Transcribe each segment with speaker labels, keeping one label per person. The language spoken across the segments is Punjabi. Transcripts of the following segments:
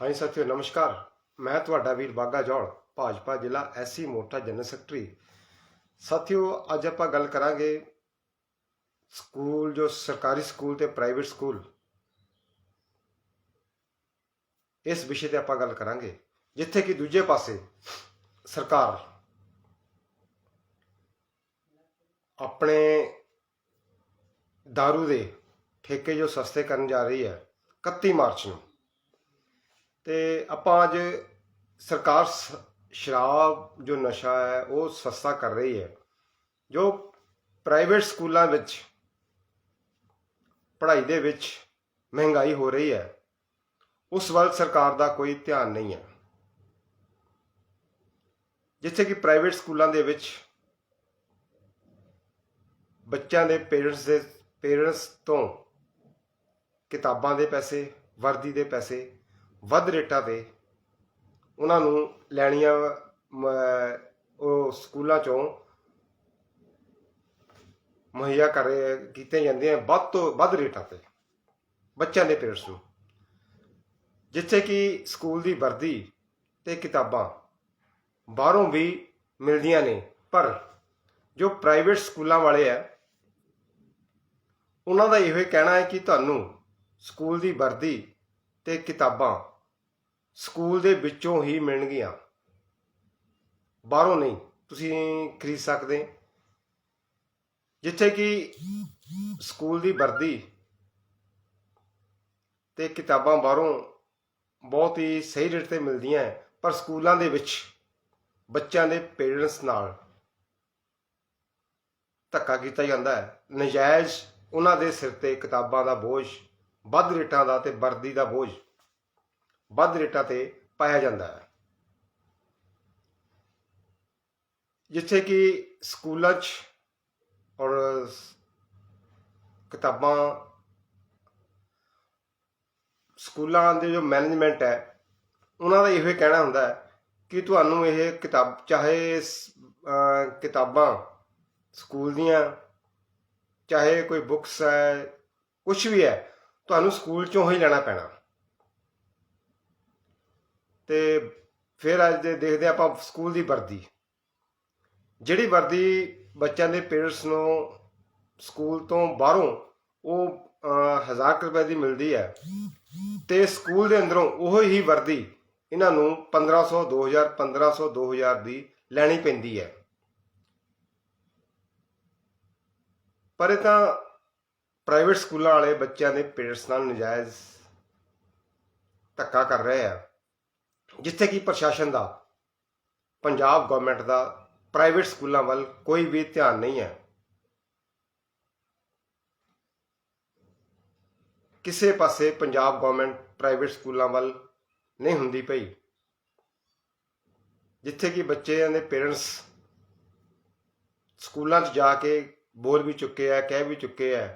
Speaker 1: ਹਾਂਜੀ ਸਾਥੀਓ, ਨਮਸਕਾਰ। ਮੈਂ ਤੁਹਾਡਾ ਵੀਰ ਬਾਗਾ ਜੌਲ ਭਾਜਪਾ ਜ਼ਿਲ੍ਹਾ ਐਸਸੀ ਮੋਰਚਾ ਜਨਰਲ ਸੈਕਟਰੀ। ਸਾਥੀਓ, ਅੱਜ ਆਪਾਂ ਗੱਲ ਕਰਾਂਗੇ ਸਕੂਲ, ਜੋ ਸਰਕਾਰੀ ਸਕੂਲ ਤੇ ਪ੍ਰਾਈਵੇਟ ਸਕੂਲ। ਇਸ ਵਿਸ਼ੇ ਤੇ ਆਪਾਂ ਗੱਲ ਕਰਾਂਗੇ, ਜਿੱਥੇ ਕਿ ਦੂਜੇ ਪਾਸੇ ਸਰਕਾਰ ਆਪਣੇ दारू ਦੇ ਠੇਕੇ ਜੋ ਸਸਤੇ ਕਰਨ ਜਾ ਰਹੀ ਹੈ 31 ਮਾਰਚ ਨੂੰ। ਤੇ ਆਪਾਂ ਅੱਜ ਸਰਕਾਰ ਸ਼ਰਾਬ ਜੋ ਨਸ਼ਾ ਹੈ, ਉਹ ਸਸਤਾ ਕਰ ਰਹੀ ਹੈ। ਜੋ ਪ੍ਰਾਈਵੇਟ ਸਕੂਲਾਂ ਵਿੱਚ ਪੜ੍ਹਾਈ ਦੇ ਵਿੱਚ ਮਹਿੰਗਾਈ ਹੋ ਰਹੀ ਹੈ, ਉਸ ਵੱਲ ਸਰਕਾਰ ਦਾ ਕੋਈ ਧਿਆਨ ਨਹੀਂ ਹੈ। ਜਿੱਥੇ ਕਿ ਪ੍ਰਾਈਵੇਟ ਸਕੂਲਾਂ ਦੇ ਵਿੱਚ ਬੱਚਿਆਂ ਦੇ ਪੇਰੈਂਟਸ ਦੇ ਪੇਰੈਂਟਸ ਤੋਂ ਕਿਤਾਬਾਂ ਦੇ ਪੈਸੇ, ਵਰਦੀ ਦੇ ਪੈਸੇ ਵੱਧ ਰੇਟਾਂ ਤੇ ਉਹਨਾਂ ਨੂੰ ਲੈਣੀਆਂ ਉਹ ਸਕੂਲਾਂ ਚੋਂ ਮੁਹੱਈਆ ਕਰ ਕੀਤੇ ਜਾਂਦੇ ਆ ਵੱਧ ਤੋਂ ਵੱਧ ਰੇਟਾਂ ਤੇ, ਬੱਚਿਆਂ ਦੇ ਪੇਰੈਂਟਸ ਨੂੰ। ਜਿੱਥੇ ਕਿ ਸਕੂਲ ਦੀ ਵਰਦੀ ਤੇ ਕਿਤਾਬਾਂ ਬਾਹਰੋਂ ਵੀ ਮਿਲਦੀਆਂ ਨੇ, ਪਰ ਜੋ ਪ੍ਰਾਈਵੇਟ ਸਕੂਲਾਂ ਵਾਲੇ ਆ, ਉਹਨਾਂ ਦਾ ਇਹੋ ਹੀ ਕਹਿਣਾ ਹੈ ਕਿ ਤੁਹਾਨੂੰ ਸਕੂਲ ਦੀ ਵਰਦੀ ਤੇ ਕਿਤਾਬਾਂ ਸਕੂਲ ਦੇ ਵਿੱਚੋਂ ਹੀ ਮਿਲਣਗੀਆਂ ਬਾਹਰੋਂ ਨਹੀਂ ਤੁਸੀਂ ਖਰੀਦ ਸਕਦੇ। ਜਿੱਥੇ ਕਿ ਸਕੂਲ ਦੀ ਵਰਦੀ ਤੇ ਕਿਤਾਬਾਂ ਬਾਹਰੋਂ ਬਹੁਤ ਹੀ ਸਹੀ ਰੇਟ ਤੇ ਮਿਲਦੀਆਂ ਹੈ, ਪਰ ਸਕੂਲਾਂ ਦੇ ਵਿੱਚ ਬੱਚਿਆਂ ਦੇ ਪੇਰੈਂਟਸ ਨਾਲ ਧੱਕਾ ਕੀਤਾ ਜਾਂਦਾ ਹੈ ਨਜਾਇਜ਼ ਉਹਨਾਂ ਦੇ ਸਿਰ ਤੇ ਕਿਤਾਬਾਂ ਦਾ ਬੋਝ ਵੱਧ ਰੇਟਾਂ ਦਾ ਤੇ ਵਰਦੀ ਦਾ ਬੋਝ। ਵੱਧ ਰੇਟਾਂ ਤੇ ਪਾਇਆ ਜਾਂਦਾ ਹੈ। ਜਿੱਥੇ ਕਿ ਸਕੂਲਾਂ 'ਚ ਔਰ ਕਿਤਾਬਾਂ, ਸਕੂਲਾਂ ਦੇ ਜੋ ਮੈਨੇਜਮੈਂਟ ਹੈ, ਉਹਨਾਂ ਦਾ ਇਹੋ ਹੀ ਕਹਿਣਾ ਹੁੰਦਾ ਹੈ ਕਿ ਤੁਹਾਨੂੰ ਇਹ ਕਿਤਾਬ, ਚਾਹੇ ਕਿਤਾਬਾਂ ਸਕੂਲ ਦੀਆਂ, ਚਾਹੇ ਕੋਈ ਬੁੱਕਸ ਹੈ ਕੁਝ ਵੀ ਹੈ, ਤੁਹਾਨੂੰ ਸਕੂਲ ਚੋਂ ਹੀ ਲੈਣਾ ਪੈਣਾ। ਤੇ ਫਿਰ ਅੱਜ ਦੇ ਦੇਖਦੇ ਹਾਂ ਆਪਾਂ ਸਕੂਲ ਦੀ ਵਰਦੀ। ਜਿਹੜੀ ਵਰਦੀ ਬੱਚਿਆਂ ਦੇ ਪੇਰੈਂਟਸ ਨੂੰ ਸਕੂਲ ਤੋਂ ਬਾਹਰੋਂ ਉਹ 1000 ਰੁਪਏ ਦੀ ਮਿਲਦੀ ਹੈ ਤੇ ਸਕੂਲ ਦੇ ਅੰਦਰੋਂ ਉਹ ਹੀ ਵਰਦੀ ਇਹਨਾਂ ਨੂੰ 1500 2000 1500 2000 ਦੀ ਲੈਣੀ ਪੈਂਦੀ ਹੈ। ਪਰ ਇਹ ਤਾਂ ਪ੍ਰਾਈਵੇਟ ਸਕੂਲਾਂ ਵਾਲੇ ਬੱਚਿਆਂ ਦੇ ਪੇਰੈਂਟਸ ਨਾਲ ਨਜਾਇਜ਼ ਧੱਕਾ ਕਰ ਰਹੇ ਆ। ਜਿੱਥੇ ਕਿ ਪ੍ਰਸ਼ਾਸਨ ਦਾ, ਪੰਜਾਬ ਗਵਰਨਮੈਂਟ ਦਾ ਪ੍ਰਾਈਵੇਟ ਸਕੂਲਾਂ ਵੱਲ ਕੋਈ ਵੀ ਧਿਆਨ ਨਹੀਂ ਹੈ। ਕਿਸੇ ਪਾਸੇ ਪੰਜਾਬ ਗਵਰਨਮੈਂਟ ਪ੍ਰਾਈਵੇਟ ਸਕੂਲਾਂ ਵੱਲ ਨਹੀਂ ਹੁੰਦੀ ਪਈ, ਜਿੱਥੇ ਕਿ ਬੱਚਿਆਂ ਦੇ ਪੇਰੈਂਟਸ ਸਕੂਲਾਂ 'ਚ ਜਾ ਕੇ ਬੋਲ ਵੀ ਚੁੱਕੇ ਆ, ਕਹਿ ਵੀ ਚੁੱਕੇ ਆ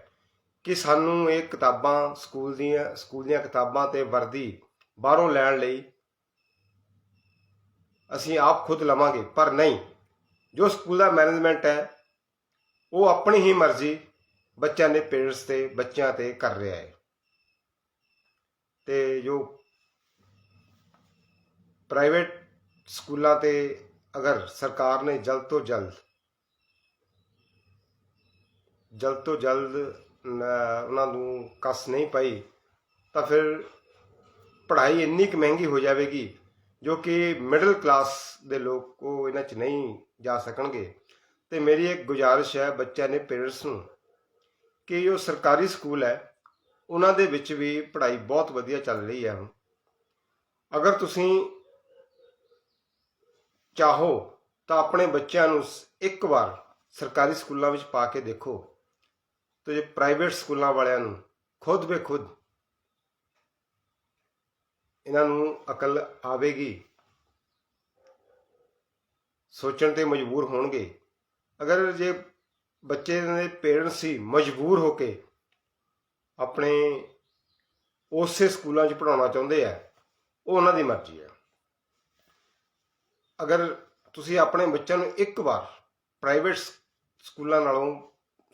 Speaker 1: ਕਿ ਸਾਨੂੰ ਇਹ ਕਿਤਾਬਾਂ ਸਕੂਲ ਦੀਆਂ ਸਕੂਲ ਦੀਆਂ ਕਿਤਾਬਾਂ ਤੇ ਵਰਦੀ ਬਾਹਰੋਂ ਲੈਣ ਲਈ ਅਸੀਂ ਆਪ ਖੁਦ ਲਵਾਂਗੇ, ਪਰ ਨਹੀਂ। ਜੋ ਸਕੂਲ ਦਾ ਮੈਨੇਜਮੈਂਟ ਹੈ, ਉਹ ਆਪਣੀ ਹੀ ਮਰਜ਼ੀ ਬੱਚਿਆਂ ਦੇ ਪੇਰੈਂਟਸ ਤੇ, ਬੱਚਿਆਂ ਤੇ ਕਰ ਰਿਹਾ ਹੈ। ਤੇ ਜੋ ਪ੍ਰਾਈਵੇਟ ਸਕੂਲਾਂ ਤੇ ਅਗਰ ਸਰਕਾਰ ਨੇ ਜਲਦ ਤੋਂ ਜਲਦ ਜਲਦ ਤੋਂ ਜਲਦ ਉਹਨਾਂ ਨੂੰ ਕਸ ਨਹੀਂ ਪਾਈ, ਤਾਂ ਫਿਰ ਪੜ੍ਹਾਈ ਇੰਨੀ ਕੁ ਮਹਿੰਗੀ ਹੋ ਜਾਵੇਗੀ ਜੋ ਕਿ ਮਿਡਲ ਕਲਾਸ ਦੇ ਲੋਕ ਉਹ ਇਹਨਾਂ 'ਚ ਨਹੀਂ ਜਾ ਸਕਣਗੇ। ਤੇ ਮੇਰੀ ਇੱਕ ਗੁਜ਼ਾਰਿਸ਼ ਹੈ ਬੱਚਿਆਂ ਦੇ ਪੇਰੈਂਟਸ ਨੂੰ ਕਿ ਜੋ ਸਰਕਾਰੀ ਸਕੂਲ ਹੈ, ਉਹਨਾਂ ਦੇ ਵਿੱਚ ਵੀ ਪੜ੍ਹਾਈ ਬਹੁਤ ਵਧੀਆ ਚੱਲ ਰਹੀ ਹੈ। ਅਗਰ ਤੁਸੀਂ ਚਾਹੋ ਤਾਂ ਆਪਣੇ ਬੱਚਿਆਂ ਨੂੰ ਇੱਕ ਵਾਰ ਸਰਕਾਰੀ ਸਕੂਲਾਂ ਵਿੱਚ ਪਾ ਕੇ ਦੇਖੋ ਤੇ ਜੇ ਪ੍ਰਾਈਵੇਟ ਸਕੂਲਾਂ ਵਾਲਿਆਂ ਨੂੰ ਖੁਦ ਬੇਖੁਦ ਇਹਨਾਂ ਨੂੰ ਅਕਲ ਆਵੇਗੀ, ਸੋਚਣ ਤੇ ਮਜਬੂਰ ਹੋਣਗੇ। ਅਗਰ ਜੇ ਬੱਚੇ ਦੇ ਪੇਰੈਂਟਸ ਹੀ ਮਜਬੂਰ ਹੋ ਕੇ ਆਪਣੇ ਉਸੇ ਸਕੂਲਾਂ 'ਚ ਪੜਾਉਣਾ ਚਾਹੁੰਦੇ ਆ, ਉਹ ਉਹਨਾਂ ਦੀ ਮਰਜ਼ੀ ਹੈ ਅਗਰ ਤੁਸੀਂ ਆਪਣੇ ਬੱਚਿਆਂ ਨੂੰ ਇੱਕ ਵਾਰ ਪ੍ਰਾਈਵੇਟ ਸਕੂਲਾਂ ਨਾਲੋਂ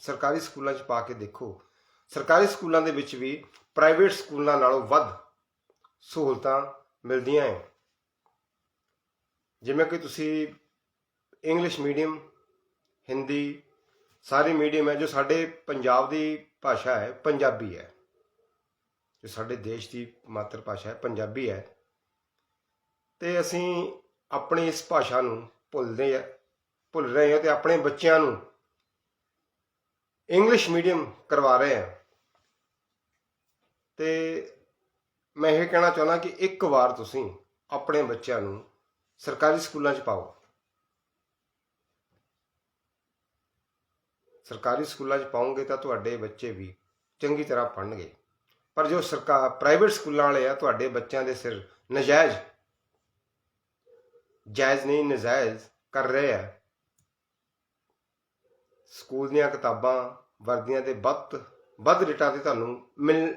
Speaker 1: ਸਰਕਾਰੀ ਸਕੂਲਾਂ 'ਚ ਪਾ ਕੇ ਦੇਖੋ, ਸਰਕਾਰੀ ਸਕੂਲਾਂ ਦੇ ਵਿੱਚ ਵੀ ਪ੍ਰਾਈਵੇਟ ਸਕੂਲਾਂ ਨਾਲੋਂ ਵੱਧ ਸਹੂਲਤਾਂ ਮਿਲਦੀਆਂ ਹੈ। ਜਿਵੇਂ ਕਿ ਤੁਸੀਂ ਇੰਗਲਿਸ਼ ਮੀਡੀਅਮ ਹਿੰਦੀ ਸਾਰੇ ਮੀਡੀਅਮ ਹੈ ਜੋ ਸਾਡੇ ਪੰਜਾਬ ਦੀ ਭਾਸ਼ਾ ਹੈ, ਪੰਜਾਬੀ ਹੈ। ਜੋ ਸਾਡੇ ਦੇਸ਼ ਦੀ ਮਾਤਰ ਭਾਸ਼ਾ ਹੈ, ਪੰਜਾਬੀ ਹੈ। ਤੇ ਅਸੀਂ ਆਪਣੀ ਇਸ ਭਾਸ਼ਾ ਨੂੰ ਭੁੱਲਦੇ ਆ ਭੁੱਲ ਰਹੇ ਹਾਂ ਤੇ ਆਪਣੇ ਬੱਚਿਆਂ ਨੂੰ ਇੰਗਲਿਸ਼ ਮੀਡੀਅਮ ਕਰਵਾ ਰਹੇ ਹਾਂ। ਤੇ ਮੈਂ ਇਹ ਕਹਿਣਾ ਚਾਹੁੰਦਾ ਕਿ ਇੱਕ ਵਾਰ ਤੁਸੀਂ ਆਪਣੇ ਬੱਚਿਆਂ ਨੂੰ ਸਰਕਾਰੀ ਸਕੂਲਾਂ 'ਚ ਪਾਓ। ਸਰਕਾਰੀ ਸਕੂਲਾਂ 'ਚ ਪਾਉਂਗੇ ਤਾਂ ਤੁਹਾਡੇ ਬੱਚੇ ਵੀ ਚੰਗੀ ਤਰ੍ਹਾਂ ਪੜ੍ਹਨਗੇ। ਪਰ ਜੋ ਸਰਕਾਰ ਪ੍ਰਾਈਵੇਟ ਸਕੂਲਾਂ ਵਾਲੇ ਆ, ਤੁਹਾਡੇ ਬੱਚਿਆਂ ਦੇ ਸਿਰ ਨਜਾਇਜ਼, ਜਾਇਜ਼ ਨਹੀਂ, ਨਜਾਇਜ਼ ਕਰ ਰਹੇ ਆ। ਸਕੂਲ ਦੀਆਂ ਕਿਤਾਬਾਂ ਵਰਦੀਆਂ ਦੇ ਵੱਧ ਵੱਧ ਰੇਟਾਂ ਤੇ ਤੁਹਾਨੂੰ ਮਿਲ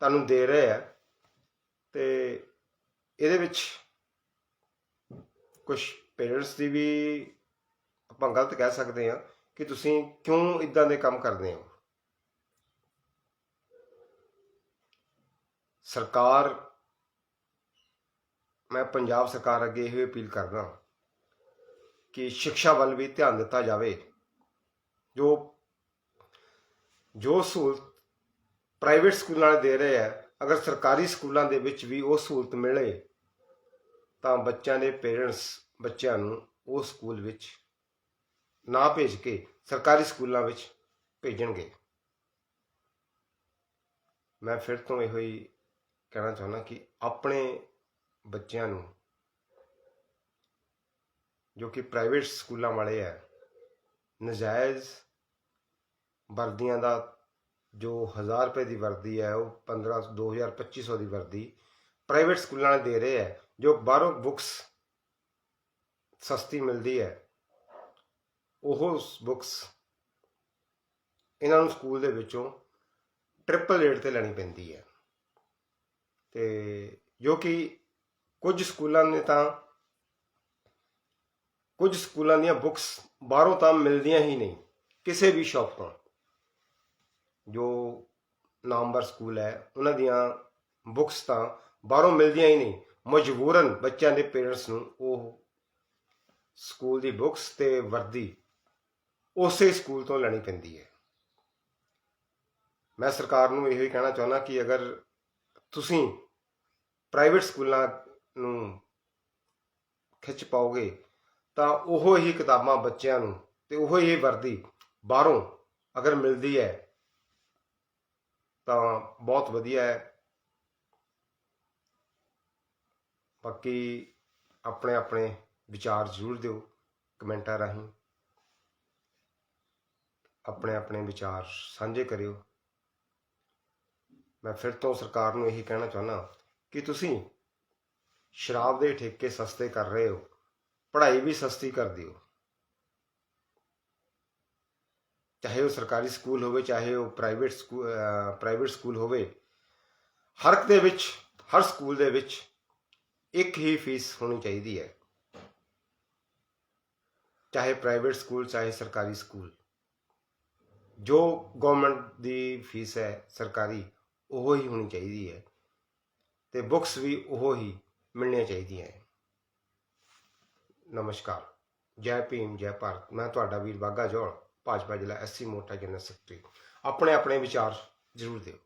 Speaker 1: ਤੁਹਾਨੂੰ ਦੇ ਰਹੇ ਆ ਤੇ ਇਹਦੇ ਵਿੱਚ ਕੁਝ ਪੇਰੈਂਟਸ ਦੀ ਵੀ ਆਪਾਂ ਗਲਤ ਕਹਿ ਸਕਦੇ ਹਾਂ ਕਿ ਤੁਸੀਂ ਕਿਉਂ ਇਦਾਂ ਦੇ ਕੰਮ ਕਰਦੇ ਹੋ? ਸਰਕਾਰ, ਮੈਂ ਪੰਜਾਬ ਸਰਕਾਰ ਅੱਗੇ ਇਹ ਅਪੀਲ ਕਰਦਾ ਕਿ ਸਿੱਖਿਆ ਵੱਲ ਵੀ ਧਿਆਨ ਦਿੱਤਾ ਜਾਵੇ ਜੋ ਜੋ ਸਹੂਲਤ ਪ੍ਰਾਈਵੇਟ ਸਕੂਲਾਂ ਵਾਲੇ ਦੇ ਰਹੇ ਆ, ਅਗਰ ਸਰਕਾਰੀ ਸਕੂਲਾਂ ਦੇ ਵਿੱਚ ਵੀ ਉਹ ਸਹੂਲਤ ਮਿਲੇ, ਤਾਂ ਬੱਚਿਆਂ ਦੇ ਪੇਰੈਂਟਸ, ਬੱਚਿਆਂ ਨੂੰ ਉਹ ਸਕੂਲ ਵਿੱਚ ਨਾ ਭੇਜ ਕੇ ਸਰਕਾਰੀ ਸਕੂਲਾਂ ਵਿੱਚ ਭੇਜਣਗੇ। ਮੈਂ ਫਿਰ ਤੋਂ ਇਹੋ ਹੀ ਕਹਿਣਾ ਚਾਹੁੰਦਾ ਕਿ ਆਪਣੇ ਬੱਚਿਆਂ ਨੂੰ, ਜੋ ਕਿ ਪ੍ਰਾਈਵੇਟ ਸਕੂਲਾਂ ਵਾਲੇ ਆ, ਨਜਾਇਜ਼ ਵਰਦੀਆਂ ਦਾ ਜੋ 1000 ਰੁਪਏ ਦੀ ਵਰਦੀ ਹੈ, ਉਹ 15 2000 2500 ਦੀ ਵਰਦੀ ਪ੍ਰਾਈਵੇਟ ਸਕੂਲਾਂ ਨੇ ਦੇ ਰਹੇ ਹੈ, ਜੋ ਬਾਹਰੋਂ ਬੁੱਕਸ ਸਸਤੀ ਮਿਲਦੀ ਹੈ, ਉਹ ਬੁੱਕਸ ਇਹਨਾਂ ਨੂੰ ਸਕੂਲ ਦੇ ਵਿੱਚੋਂ ਟ੍ਰਿਪਲ ਰੇਟ ਤੇ ਲੈਣੀ ਪੈਂਦੀ ਹੈ। ਤੇ ਜੋ ਕਿ ਕੁਝ ਸਕੂਲਾਂ ਨੇ ਤਾਂ, ਕੁਝ ਸਕੂਲਾਂ ਦੀਆਂ ਬੁੱਕਸ ਬਾਹਰੋਂ ਤਾਂ ਮਿਲਦੀਆਂ ਹੀ ਨਹੀਂ, ਕਿਸੇ ਵੀ ਸ਼ਾਪ ਤੋਂ। ਜੋ ਨਾਮਵਰ ਸਕੂਲ ਹੈ, ਉਹਨਾਂ ਦੀਆਂ ਬੁੱਕਸ ਤਾਂ ਬਾਹਰੋਂ ਮਿਲਦੀਆਂ ਹੀ ਨਹੀਂ। ਮਜਬੂਰਨ ਬੱਚਿਆਂ ਦੇ ਪੇਰੈਂਟਸ ਨੂੰ ਉਹ ਸਕੂਲ ਦੀ ਬੁੱਕਸ ਤੇ ਵਰਦੀ ਉਸੇ ਸਕੂਲ ਤੋਂ ਲੈਣੀ ਪੈਂਦੀ ਹੈ। ਮੈਂ ਸਰਕਾਰ ਨੂੰ ਇਹੋ ਹੀ ਕਹਿਣਾ ਚਾਹੁੰਦਾ ਕਿ ਅਗਰ ਤੁਸੀਂ ਪ੍ਰਾਈਵੇਟ ਸਕੂਲਾਂ ਨੂੰ ਖਿੱਚ ਪਾਓਗੇ, ਤਾਂ ਉਹ ਹੀ ਕਿਤਾਬਾਂ ਬੱਚਿਆਂ ਨੂੰ ਤੇ ਉਹ ਹੀ ਵਰਦੀ ਬਾਹਰੋਂ ਅਗਰ ਮਿਲਦੀ ਹੈ ਤਾਂ ਬਹੁਤ ਵਧੀਆ ਹੈ। ਬਾਕੀ ਆਪਣੇ ਆਪਣੇ ਵਿਚਾਰ ਜ਼ਰੂਰ ਦਿਓ ਕਮੈਂਟਾਂ ਰਾਹੀਂ। ਆਪਣੇ ਆਪਣੇ ਵਿਚਾਰ ਸਾਂਝੇ ਕਰਿਓ। ਮੈਂ ਫਿਰ ਤੋਂ ਸਰਕਾਰ ਨੂੰ ਇਹੀ ਕਹਿਣਾ ਚਾਹੁੰਦਾ ਕਿ ਤੁਸੀਂ ਸ਼ਰਾਬ ਦੇ ਠੇਕੇ ਸਸਤੇ ਕਰ ਰਹੇ ਹੋ, ਪੜ੍ਹਾਈ ਵੀ ਸਸਤੀ ਕਰ ਦਿਓ। ਚਾਹੇ ਉਹ ਸਰਕਾਰੀ ਸਕੂਲ ਹੋਵੇ, ਚਾਹੇ ਉਹ ਪ੍ਰਾਈਵੇਟ ਸਕੂਲ ਪ੍ਰਾਈਵੇਟ ਸਕੂਲ ਹੋਵੇ, ਹਰ ਇੱਕ ਦੇ ਵਿੱਚ, ਹਰ ਸਕੂਲ ਦੇ ਵਿੱਚ ਇੱਕ ਹੀ ਫੀਸ ਹੋਣੀ ਚਾਹੀਦੀ ਹੈ। ਚਾਹੇ ਪ੍ਰਾਈਵੇਟ ਸਕੂਲ, ਚਾਹੇ ਸਰਕਾਰੀ ਸਕੂਲ। ਜੋ ਗਵਰਨਮੈਂਟ ਦੀ ਫੀਸ ਹੈ ਸਰਕਾਰੀ, ਉਹ ਹੀ ਹੋਣੀ ਚਾਹੀਦੀ ਹੈ ਤੇ ਬੁੱਕਸ ਵੀ ਉਹ ਹੀ ਮਿਲਣੀਆਂ ਚਾਹੀਦੀਆਂ ਹੈ। ਨਮਸਕਾਰ। ਜੈ ਭੀਮ, ਜੈ ਭਾਰਤ। ਮੈਂ ਤੁਹਾਡਾ ਵੀਰ ਬਾਗਾ ਜੋੜ ਭਾਜਪਾ ਜ਼ਿਲ੍ਹਾ ਐਸਸੀ ਮੋਟਾ ਜਨਰਲ ਸੈਕਟਰੀ ਆਪਣੇ ਆਪਣੇ ਵਿਚਾਰ ਜ਼ਰੂਰ ਦਿਓ।